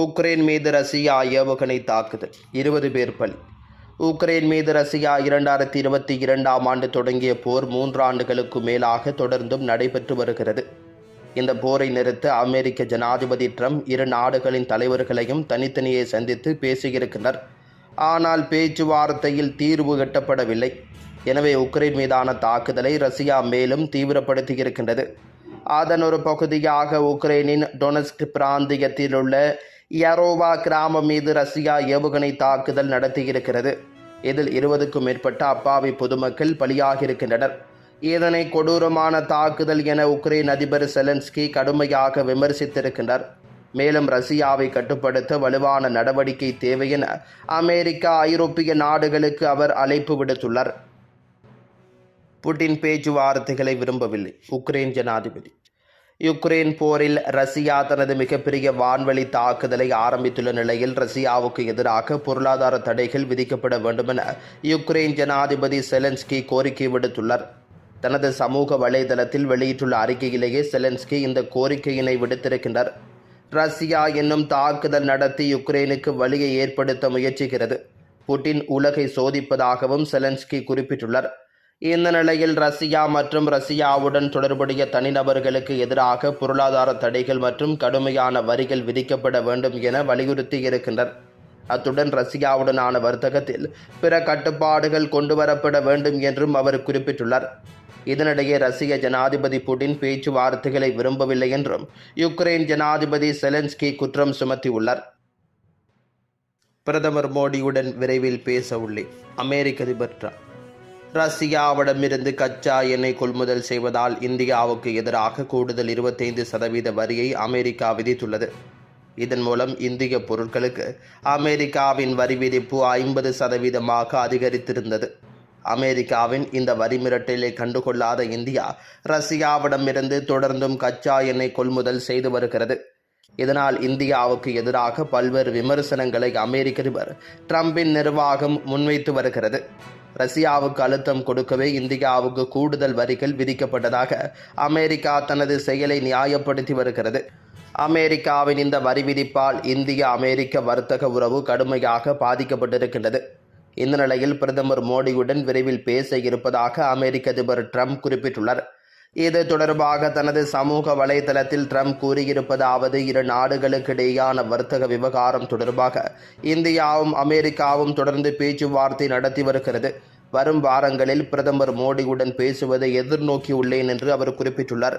Ukraine மீது Russia ஏவுகணை தாக்குதல். இருபது பேர் பலி. உக்ரைன் மீது ரஷ்யா இரண்டாயிரத்தி இருபத்தி இரண்டாம் ஆண்டு தொடங்கிய போர் மூன்று ஆண்டுகளுக்கு மேலாக தொடர்ந்தும் நடைபெற்று வருகிறது. இந்த போரை நிறுத்த அமெரிக்க ஜனாதிபதி ட்ரம்ப் இரு நாடுகளின் தலைவர்களையும் தனித்தனியே சந்தித்து பேசியிருக்கின்றனர் ஆனால் பேச்சுவார்த்தையில் தீர்வு எட்டப்படவில்லை. எனவே உக்ரைன் மீதான தாக்குதலை ரஷ்யா மேலும் தீவிரப்படுத்தியிருக்கின்றது. அதன் ஒரு பகுதியாக உக்ரைனின் டொனஸ்க் பிராந்தியத்தில் உள்ள யரோவா கிராமம் மீது ரஷ்யா ஏவுகணை தாக்குதல் நடத்தியிருக்கிறது. இதில் இருபதுக்கும் மேற்பட்ட அப்பாவி பொதுமக்கள் பலியாகியிருக்கின்றனர். இதனை கொடூரமான தாக்குதல் என உக்ரைன் அதிபர் செலன்ஸ்கி கடுமையாக விமர்சித்திருக்கின்றார். மேலும் ரஷ்யாவை கட்டுப்படுத்த வலுவான நடவடிக்கை தேவை என அமெரிக்கா ஐரோப்பிய நாடுகளுக்கு அவர் அழைப்பு விடுத்துள்ளார். புட்டின் பேச்சுவார்த்தைகளை விரும்பவில்லை. உக்ரைன் ஜனாதிபதி. யுக்ரைன் போரில் ரஷ்யா தனது மிகப்பெரிய வான்வழி தாக்குதலை ஆரம்பித்துள்ள நிலையில் ரஷ்யாவுக்கு எதிராக பொருளாதார தடைகள் விதிக்கப்பட வேண்டுமென யுக்ரைன் ஜனாதிபதி செலன்ஸ்கி கோரிக்கை விடுத்துள்ளார். தனது சமூக வலைதளத்தில் வெளியிட்டுள்ள அறிக்கையிலேயே செலன்ஸ்கி இந்த கோரிக்கையினை விடுத்திருக்கின்றார். ரஷ்யா என்னும் தாக்குதல் நடத்தி யுக்ரைனுக்கு வழியை ஏற்படுத்த முயற்சிக்கிறது. புட்டின் உலகை சோதிப்பதாகவும் செலன்ஸ்கி குறிப்பிட்டுள்ளார். இந்த நிலையில் ரஷ்யா மற்றும் ரஷ்யாவுடன் தொடர்புடைய தனிநபர்களுக்கு எதிராக பொருளாதார தடைகள் மற்றும் கடுமையான வரிகள் விதிக்கப்பட வேண்டும் என வலியுறுத்தி இருக்கின்றனர். அத்துடன் ரஷ்யாவுடனான வர்த்தகத்தில் பிற கட்டுப்பாடுகள் கொண்டுவரப்பட வேண்டும் என்றும் அவர் குறிப்பிட்டுள்ளார். இதனிடையே ரஷ்ய ஜனாதிபதி புட்டின் பேச்சுவார்த்தைகளை விரும்பவில்லை என்றும் யுக்ரைன் ஜனாதிபதி செலன்ஸ்கி குற்றம் சுமத்தியுள்ளார். பிரதமர் மோடியுடன் விரைவில் பேச உள்ளேன் அமெரிக்க அதிபர் ட்ரம்ப். ரஷ்யாவிடமிருந்து கச்சா எண்ணெய் கொள்முதல் செய்வதால் இந்தியாவுக்கு எதிராக கூடுதல் இருபத்தைந்து சதவீத வரியை அமெரிக்கா விதித்துள்ளது. இதன் மூலம் இந்திய பொருட்களுக்கு அமெரிக்காவின் வரி விதிப்பு ஐம்பது சதவீதமாக அதிகரித்திருந்தது. அமெரிக்காவின் இந்த வரி மிரட்டலை கண்டுகொள்ளாத இந்தியா ரஷ்யாவிடமிருந்து தொடர்ந்தும் கச்சா எண்ணெய் கொள்முதல் செய்து வருகிறது. இதனால் இந்தியாவுக்கு எதிராக பல்வேறு விமர்சனங்களை அமெரிக்க அதிபர் ட்ரம்பின் நிர்வாகம் முன்வைத்து வருகிறது. ரஷ்யாவுக்கு அழுத்தம் கொடுக்கவே இந்தியாவுக்கு கூடுதல் வரிகள் விதிக்கப்பட்டதாக அமெரிக்கா தனது செயலை நியாயப்படுத்தி வருகிறது. அமெரிக்காவின் இந்த வரி விதிப்பால் இந்திய அமெரிக்க வர்த்தக உறவு கடுமையாக பாதிக்கப்பட்டிருக்கின்றது. இந்த நிலையில் பிரதமர் மோடியுடன் விரைவில் பேச இருப்பதாக அமெரிக்க அதிபர் ட்ரம்ப் குறிப்பிட்டுள்ளார். இது தொடர்பாக தனது சமூக வலைதளத்தில் ட்ரம்ப் கூறியிருப்பதாவது இரு நாடுகளுக்கிடையான வர்த்தக விவகாரம் தொடர்பாக இந்தியாவும் அமெரிக்காவும் தொடர்ந்து பேச்சுவார்த்தை நடத்தி வருகிறது. வரும் வாரங்களில் பிரதமர் மோடியுடன் பேசுவதை எதிர்நோக்கியுள்ளேன் என்று அவர் குறிப்பிட்டுள்ளார்.